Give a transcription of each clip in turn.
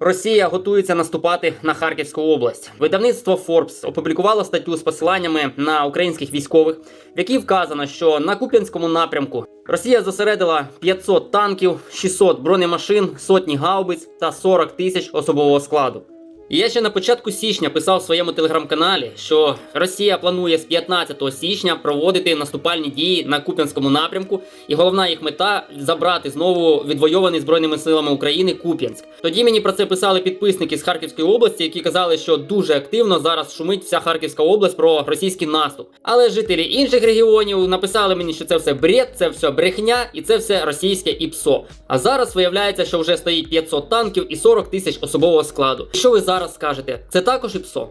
Росія готується наступати на Харківську область. Видавництво Forbes опублікувало статтю з посиланнями на українських військових, в якій вказано, що на Куп'янському напрямку Росія зосередила 500 танків, 600 бронемашин, сотні гаубиць та 40 тисяч особового складу. Я ще на початку січня писав в своєму телеграм-каналі, що Росія планує з 15 січня проводити наступальні дії на Куп'янському напрямку, і головна їх мета забрати знову відвойований збройними силами України Куп'янськ. Тоді мені про це писали підписники з Харківської області, які казали, що дуже активно зараз шумить вся Харківська область про російський наступ. Але жителі інших регіонів написали мені, що це все бред, це все брехня і це все російське і ПСО. А зараз виявляється, що вже стоїть 500 танків і 40 тисяч особового складу. Що ви зараз скажете? Це також і ПСО.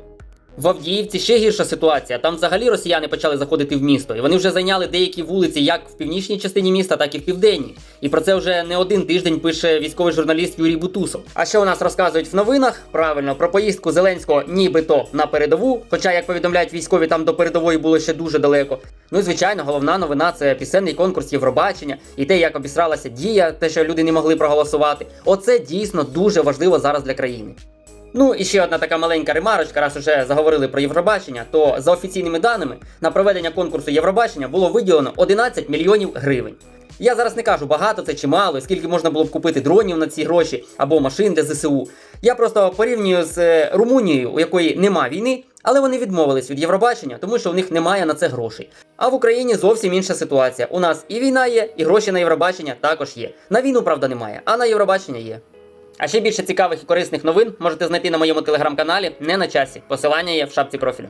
В Авдіївці ще гірша ситуація. Там взагалі росіяни почали заходити в місто, і вони вже зайняли деякі вулиці як в північній частині міста, так і в південній. І про це вже не один тиждень пише військовий журналіст Юрій Бутусов. А що у нас розказують в новинах? Правильно, про поїздку Зеленського нібито на передову. Хоча, як повідомляють військові, там до передової було ще дуже далеко. Ну і звичайно, головна новина це пісенний конкурс Євробачення і те, як обісралася дія, те, що люди не могли проголосувати. Оце дійсно дуже важливо зараз для країни. Ну і ще одна така маленька ремарочка, раз уже заговорили про Євробачення, то за офіційними даними на проведення конкурсу Євробачення було виділено 11 мільйонів гривень. Я зараз не кажу, багато це чи мало, скільки можна було б купити дронів на ці гроші або машин для ЗСУ. Я просто порівнюю з е, Румунією, у якої нема війни, але вони відмовились від Євробачення, тому що у них немає на це грошей. А в Україні зовсім інша ситуація. У нас і війна є, і гроші на Євробачення також є. На війну, правда, немає, а на Євробачення є. А ще більше цікавих і корисних новин можете знайти на моєму телеграм-каналі не на часі. Посилання є в шапці профілю.